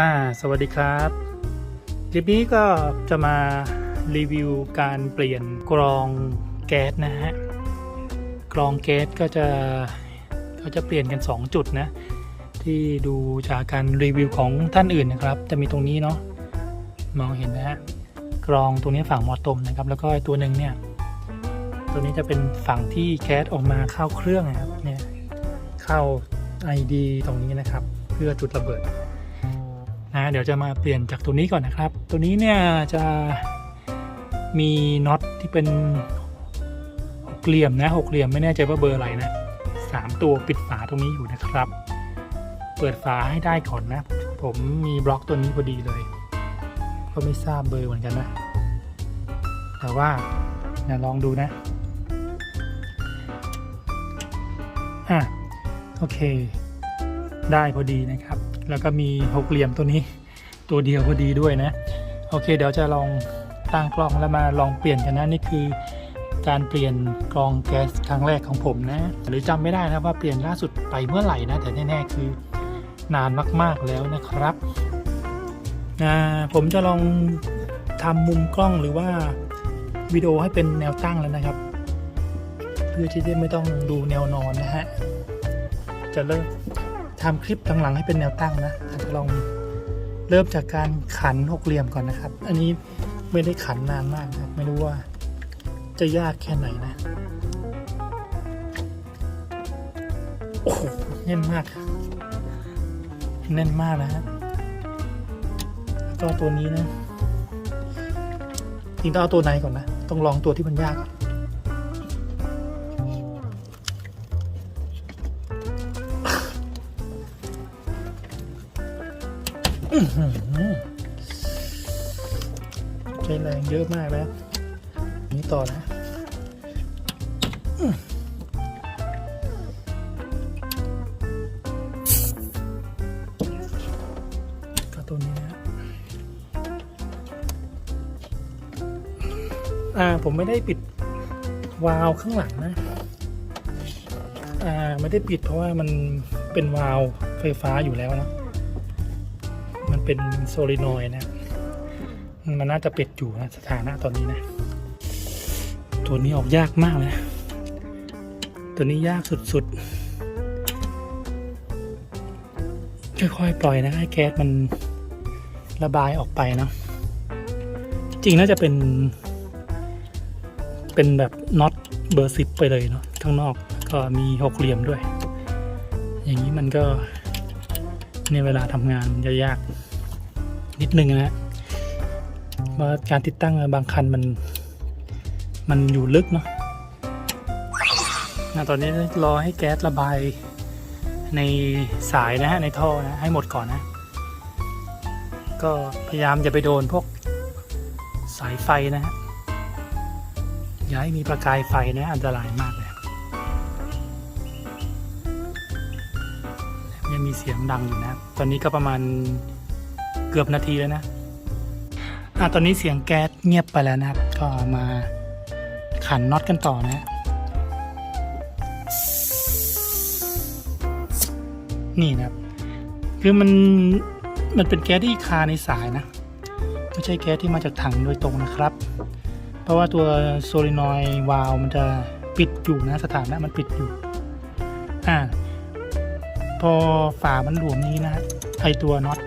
อ่าสวัสดีครับ คลิปนี้ก็จะมารีวิวการเปลี่ยนกรองแก๊สนะฮะ กรองแก๊สก็จะก็จะเปลี่ยนกัน 2 จุดนะ ที่ดูจากการรีวิวของท่านอื่นนะครับ จะมีตรงนี้เนาะ มองเห็นนะฮะ กรองตรงนี้ฝั่งมอตมนะครับ แล้วก็อีกตัวหนึ่งเนี่ย ตัวนี้จะเป็นฝั่งที่แก๊สออกมาเข้าเครื่องนะครับ เนี่ย เข้า ID ตรงนี้นะครับ เพื่อจุดระเบิด นะเดี๋ยวจะมาเปลี่ยนจากตัวนี้ก่อนนะครับ ตัวนี้เนี่ยจะมีน็อตที่เป็นหกเหลี่ยมนะหกเหลี่ยมไม่แน่ใจว่าเบอร์อะไรนะสามตัวปิดฝาตรงนี้อยู่นะครับ เปิดฝาให้ได้ก่อนนะ ผมมีบล็อกตัวนี้พอดีเลย ก็ไม่ทราบเบอร์เหมือนกันนะ แต่ว่าเดี๋ยวลองดูนะอะโอเค ได้พอดีนะครับ แล้วก็มีหกเหลี่ยมตัวนี้ ตัวเดียวพอดีด้วยนะ โอเค เดี๋ยวจะลองตั้งกล้องแล้วมาลองเปลี่ยนกันนะนี่คือ การเปลี่ยนกรองแก๊สครั้งแรกของผมนะ หรือจำไม่ได้นะว่าเปลี่ยนล่าสุดไปเมื่อไหร่นะแต่แน่ๆคือนานมากๆแล้วนะครับอ่าผมจะลองทำมุมกล้องหรือว่าวิดีโอให้เป็นแนวตั้งแล้วนะครับ เพื่อที่จะไม่ต้องดูแนวนอนนะฮะจะเริ่ม ทำคลิปหลังๆให้เป็นแนวตั้งนะอาจจะลองเริ่มจากการขันหกเหลี่ยมก่อนนะครับ อันนี้ไม่ได้ขันนานมากนะครับ ไม่รู้ว่าจะยากแค่ไหนนะ โอ้โหแน่นมาก แน่นมากนะฮะก็ตัวนี้นะจริงต้องเอาตัวไหนก่อนนะ ต้องลองตัวที่มันยากก่อน ใช้แรงเยอะมากแล้ว นี้ต่อนะอื้อก็ตัวนี้นะ อ่า ผมไม่ได้ปิดวาล์วข้างหลังนะ อ่า ไม่ได้ปิดเพราะว่ามันเป็นวาล์วไฟฟ้าอยู่แล้วนะ เป็นโซลินอยด์นะ มันน่าจะเปิดอยู่นะ สถานะตอนนี้นะ ตัวนี้ออกยากมากเลยนะตัวนี้ยากสุดๆ ค่อยๆ ปล่อยนะให้แก๊สมันระบายออกไปเนอะจริงน่าจะเป็น เป็นแบบน็อตเบอร์สิบไปเลยเนาะข้างนอกก็มีหกเหลี่ยมด้วย อย่างนี้มันก็ในเวลาทำงานมันจะยาก นิดนึงนะฮะว่าการติดตั้งบางคันมันมันอยู่ลึกเนาะตอนนี้รอให้แก๊สระบายในสายนะฮะในท่อนะให้หมดก่อนนะ ก็พยายามจะไปโดนพวกสายไฟนะฮะอย่าให้มีประกายไฟนะอันตรายมากเลยยังมีเสียงดังอยู่นะ ตอนนี้ก็ประมาณ กือบนาทีแล้วนะอะตอนนี้เสียงแก๊สเงียบไปแล้วนะครับ ก็มาขันน็อตกันต่อนะ นี่นะครับ คือมันมันเป็นแก๊สที่คาในสายนะ ไม่ใช่แก๊สที่มาจากถังโดยตรงนะครับ เพราะว่าตัวโซลินอยด์วาล์วมันจะปิดอยู่นะสถานะมันปิดอยู่ อ่า พอฝามันหลวมนี้นะฮะไอตัวน็อต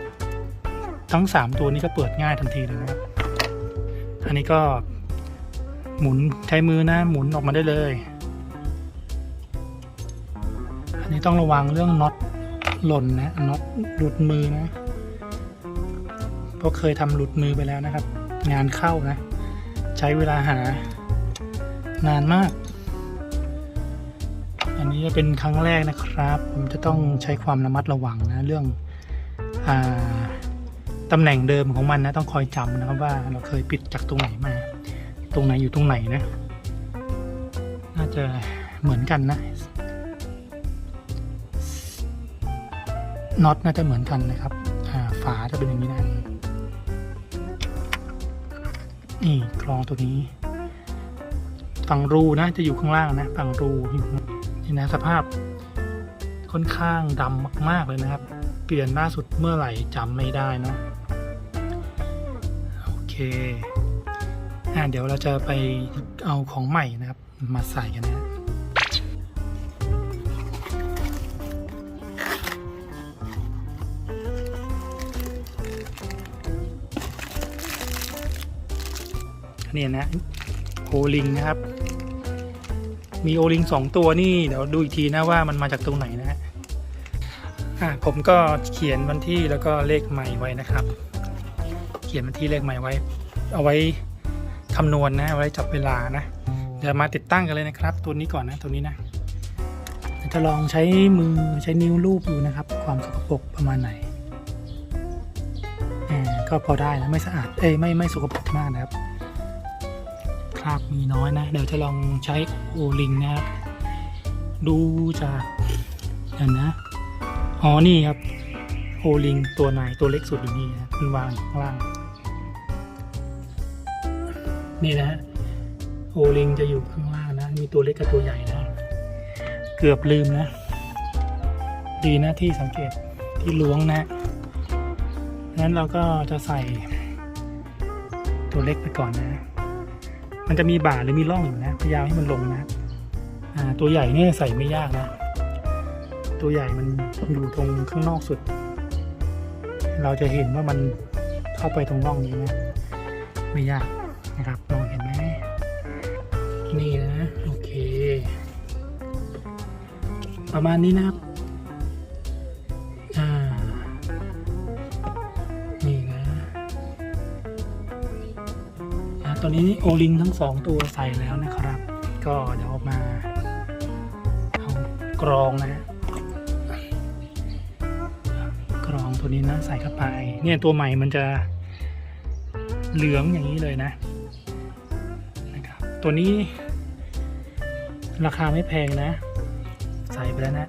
ทั้ง 3 ตัวนี้ก็เปิดง่ายทันทีเลยนะครับ อันนี้ก็หมุนใช้มือนะหมุนออกมาได้เลย อันนี้ต้องระวังเรื่องน็อตหล่นนะน็อตหลุดมือนะเพราะเคยทำหลุดมือไปแล้วนะครับ งานเข้านะ ใช้เวลาหานานมาก อันนี้จะเป็นครั้งแรกนะครับ ผมจะต้องใช้ความระมัดระวังนะเรื่องอ่า ตำแหน่งเดิมของมันนะต้องคอยจำนะครับว่าเราเคยปิดจากตรงไหนมา ตรงไหนอยู่ตรงไหนนะ น่าจะเหมือนกันนะน็อตน่าจะเหมือนกันนะครับฝาจะเป็นอย่างนี้นะนี่กรองตัวนี้ ฝั่งรูนะจะอยู่ข้างล่างนะฝั่งรูอยู่นี่นะสภาพค่อนข้างดำมาก ๆ เลยนะครับ เปลี่ยนล่าสุดเมื่อไหร่จำไม่ได้เนาะ อเคอ่าเดี๋ยวเราจะไปเอาของใหม่นะครับ มาใส่กันนะนนี้นะโอลิงนะครับ มีโอลิงสองตัวนี่เดี๋ยวดูอีกทีนะว่ามันมาจากตรงไหนนะฮะผมก็เขียนวันที่แล้วก็เลขใหม่ไว้นะครับ เขียนวันที่เลขใหม่ไว้ เอาไว้คำนวณนะเอาไว้จับเวลานะ เดี๋ยวมาติดตั้งกันเลยนะครับ ตัวนี้ก่อนนะตัวนี้นะจะลองใช้มือใช้นิ้วลูบดูนะครับ ความสกปรกประมาณไหนอ่าก็พอได้นะไม่สะอาดเอ้ยไม่ไม่สกปรกมากนะครับคราบมีน้อยนะ เดี๋ยวจะลองใช้โอลิงนะครับ ดูจากอันนะอ๋อนี่ครับโอลิงตัวไหนตัวเล็กสุดอยู่นี่นะมันวางอยู่ข้างล่าง นี่นะฮะโอลิงจะอยู่ข้างล่างนะ มีตัวเล็กกับตัวใหญ่นะ เกือบลืมนะ ดีนะที่สังเกตที่ล้วงนะงั้นเราก็จะใส่ ตัวเล็กไปก่อนนะ มันจะมีบ่าหรือมีร่องอยู่นะ พยายามให้มันลงนะตัวใหญ่เนี่ยใส่ไม่ยากนะ ตัวใหญ่มันอยู่ตรงข้างนอกสุด เราจะเห็นว่ามันเข้าไปตรงร่องนี้นะ ไม่ยาก ประมาณนี้นะครับอ่านี่นะอะตอนนี้โอลิงทั้งสองตัวใส่แล้วนะครับ ก็เดี๋ยวมาเอากรองนะฮะกรองตัวนี้นะใส่เข้าไป เนี่ยตัวใหม่มันจะเหลืองอย่างนี้เลยนะนะครับตัวนี้ราคาไม่แพงนะ สไปแล้วนะ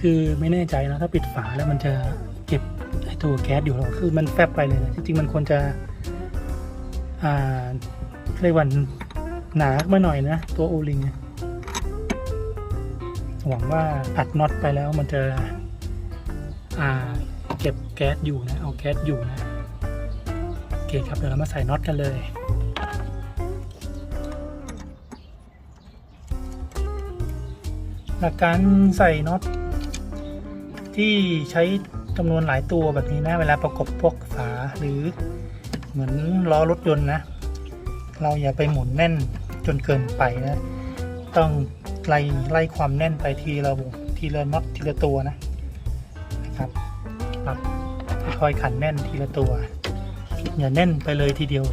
คือไม่แน่ใจนะถ้าปิดฝาแล้วมันจะเก็บไอตัวแก๊สอยู่หรอคือมันแฟบไปเลยนะจริงๆมันควรจะอ่าเรียกว่าหนามาหน่อยนะ ตัวโอลิงหวังว่าอัดน็อตไปแล้วมันจะอ่าเก็บแก๊สอยู่นะ เอาแก๊สอยู่นะโอเคครับเดี๋ยวเรามาใส่น็อตกันเลย หลักการใส่น็อตที่ใช้จำนวนหลายตัวแบบนี้นะ เวลาประกบพวกฝาหรือเหมือนล้อรถยนต์นะ เราอย่าไปหมุนแน่นจนเกินไปนะ ต้องไล่ไล่ความแน่นไปทีละทีละน็อตทีละตัวนะนะครับครับค่อยๆขันแน่นทีละตัว อย่าแน่นไปเลยทีเดียว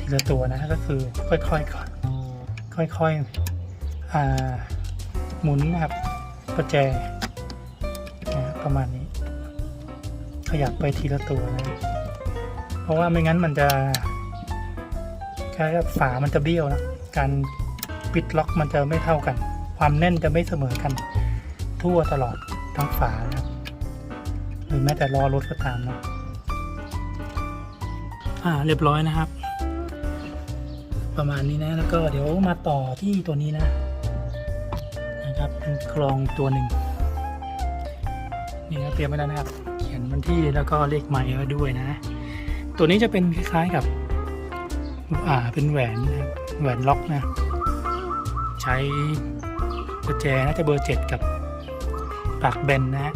ทีละตัวนะก็คือค่อยๆก่อนค่อยๆอ่า หมุนนะครับประแจนะประมาณนี้ ขยับไปทีละตัวนะเพราะว่าไม่งั้นมันจะคล้ายกับฝามันจะเบี้ยวนะการปิดล็อกมันจะไม่เท่ากัน ความแน่นจะไม่เสมอกัน ทั่วตลอดทั้งฝานะครับหรือแม้แต่ล้อรถก็ตามนะอ่าเรียบร้อยนะครับ ประมาณนี้นะแล้วก็เดี๋ยวมาต่อที่ตัวนี้นะ นะครับเป็นกรองตัวหนึ่งนี่นะเตรียมไว้แล้วนะครับ เขียนวันที่แล้วก็เลขไมล์ไว้ด้วยนะ ตัวนี้จะเป็นคล้ายๆกับ อ่าเป็นแหวนนะแหวนล็อกนะ ใช้กุญแจน่าจะเบอร์เจ็ดกับปากแบนนะฮะ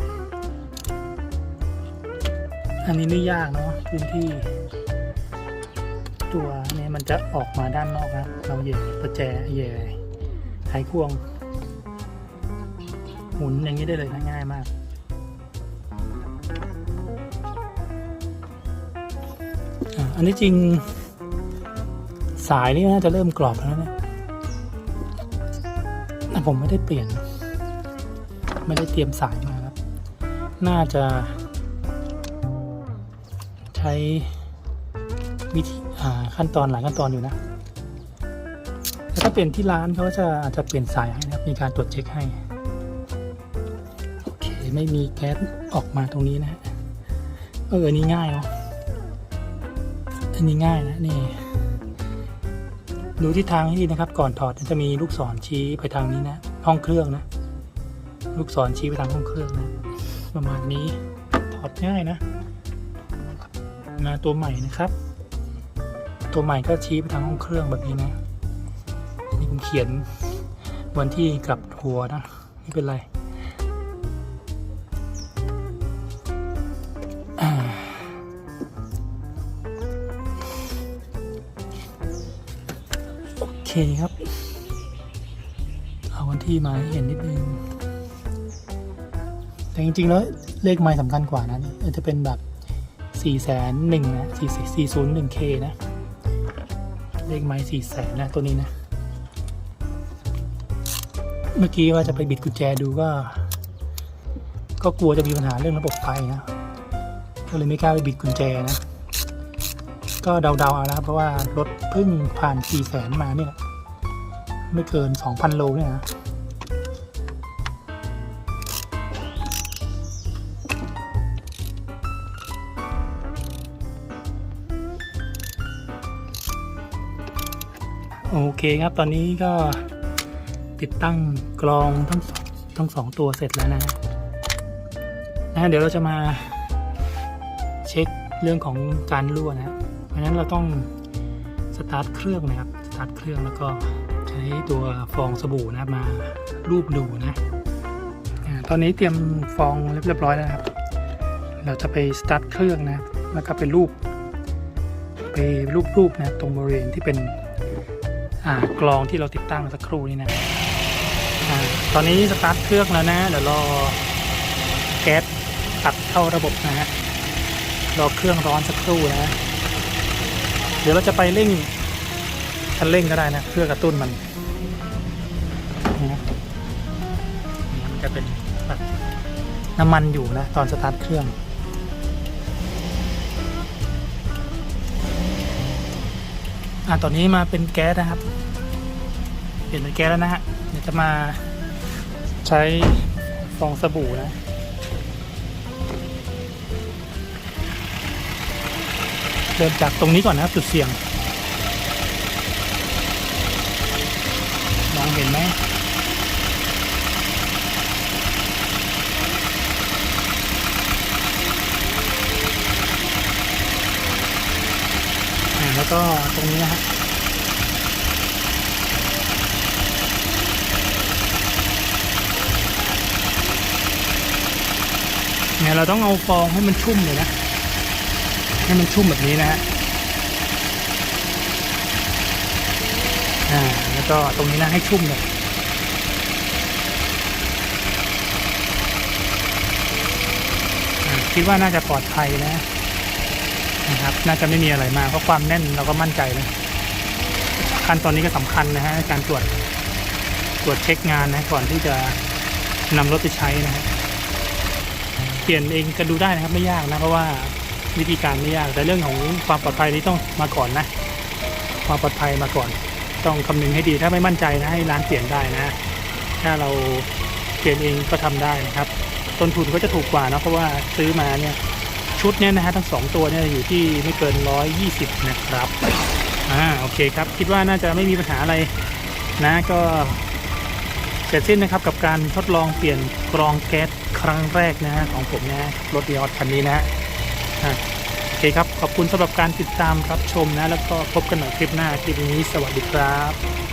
อันนี้ไม่ยากเนาะพื้นที่ ตัวนี่ยมันจะออกมาด้านนอกนะเราเหย่ประแจเหย่ไขควง หมุนอย่างนี้ได้เลยนะง่ายมาก อันนี้จริง สายนี่น่าจะเริ่มกรอบแล้วนะแต่ผมไม่ได้เปลี่ยน ไม่ได้เตรียมสายมาครับ น่าจะ ใช้วิธีขั้นตอนหลายขั้นตอนอยู่นะแต่ถ้าเปลี่ยนที่ร้านเขาจะอาจจะเปลี่ยนสายให้นะครับ มีการตรวจเช็คให้ ไม่มีแก๊สออกมาตรงนี้นะเอออันนี้ง่ายเนาะอันนี้ง่ายนะนี่ดูทิศทางให้ดีนะครับ ก่อนถอดจะมีลูกศรชี้ไปทางนี้นะห้องเครื่องนะ ลูกศรชี้ไปทางห้องเครื่องนะ ประมาณนี้ถอดง่ายนะนะตัวใหม่นะครับ ตัวใหม่ก็ชี้ไปทางห้องเครื่องแบบนี้นะนี่ผมเขียนวันที่กลับหัวนะไม่เป็นไร เคครับ เอาวันที่มาให้เห็นนิดนึง แต่จริง ๆ แล้วเลขไม้สำคัญกว่านะนี่จะเป็นแบบ4ี่แสนหนึ่งนะสี่สี่ศูนย์หนึ่งเคนะ เลขไม้สี่แสนนะ ตัวนี้นะ เมื่อกี้ว่าจะไปบิดกุญแจดูก็ ก็กลัวจะมีปัญหาเรื่องระบบไฟนะ ก็เลยไม่กล้าไปบิดกุญแจนะ ก็เดาๆเอานะครับเพราะว่ารถเพิ่งผ่าน4ี่แสนมาเนี่ย ไม่เกิน 2,000 โลเนี่ยนะโอเคครับ ตอนนี้ก็ติดตั้งกรองทั้งสองทั้งสองตัวเสร็จแล้วนะนะเดี๋ยวเราจะมาเช็คเรื่องของการรั่วนะ เพราะฉะนั้นเราต้องสตาร์ทเครื่องนะครับ สตาร์ทเครื่องแล้วก็ ตัวฟองสบู่นะครับมารูปดูนะตอนนี้เตรียมฟองเรียบร้อยแล้วครับ เราจะไปสตาร์ทเครื่องนะ แล้วก็ไปรูป ไปรูปๆนะตรงบริเวณที่เป็นกลองที่เราติดตั้งสักครู่นี้นะอตอนนี้สตาร์ทเครื่องแล้วนะ เดี๋ยวรอแก๊สตัดเข้าระบบนะฮะ รอเครื่องร้อนสักครู่นะ เดี๋ยวเราจะไปเร่งคันเร่งก็ได้นะเพื่อกระตุ้นมัน นะนี่มันจะเป็นแบบน้ำมันอยู่นะ ตอนสตาร์ทเครื่อง อ่าตอนนี้มาเป็นแก๊สนะครับ เปลี่ยนเป็นแก๊สแล้วนะฮะเดี๋ยวจะมาใช้ฟองสบู่นะเริ่มจากตรงนี้ก่อนนะครับจุดเสี่ยง มองเห็นไหม อ่าแล้ว ก็ตรงนี้นะฮะเนี่ยเราต้องเอาฟองให้มันชุ่มเลยนะ ให้มันชุ่มแบบนี้นะฮะอ่าแล้วก็ตรงนี้นะให้ชุ่มเลยอ่าคิดว่าน่าจะปลอดภัยนะ นะครับ น่าจะไม่มีอะไรมากเพราะความแน่นเราก็มั่นใจนะขั้นตอนนี้ก็สำคัญนะฮะการตรวจตรวจเช็คงานนะก่อนที่จะนำรถไปใช้นะฮะเปลี่ยนเองก็ดูได้นะครับไม่ยากนะเพราะว่าวิธีการไม่ยากแต่เรื่องของความปลอดภัยนี้ต้องมาก่อนนะ ความปลอดภัยมาก่อน ต้องคำนึงให้ดีถ้าไม่มั่นใจนะให้ร้านเปลี่ยนได้นะถ้าเราเปลี่ยนเองก็ทำได้นะครับ ต้นทุนก็จะถูกกว่านะเพราะว่าซื้อมาเนี่ย ชุดเนี้ยนะฮะทั้งสองตัวเนี่ยอยู่ที่ไม่เกิน 120 นะครับอ่าโอเคครับ คิดว่าน่าจะไม่มีปัญหาอะไรนะก็เสร็จสิ้นนะครับกับการทดลองเปลี่ยนกรองแก๊สครั้งแรกนะฮะของผมนะรถดีออดคันนี้นะอ่าโอเคครับ ขอบคุณสำหรับการติดตามรับชมนะ แล้วก็พบกันใหม่คลิปหน้าคลิปนี้สวัสดีครับ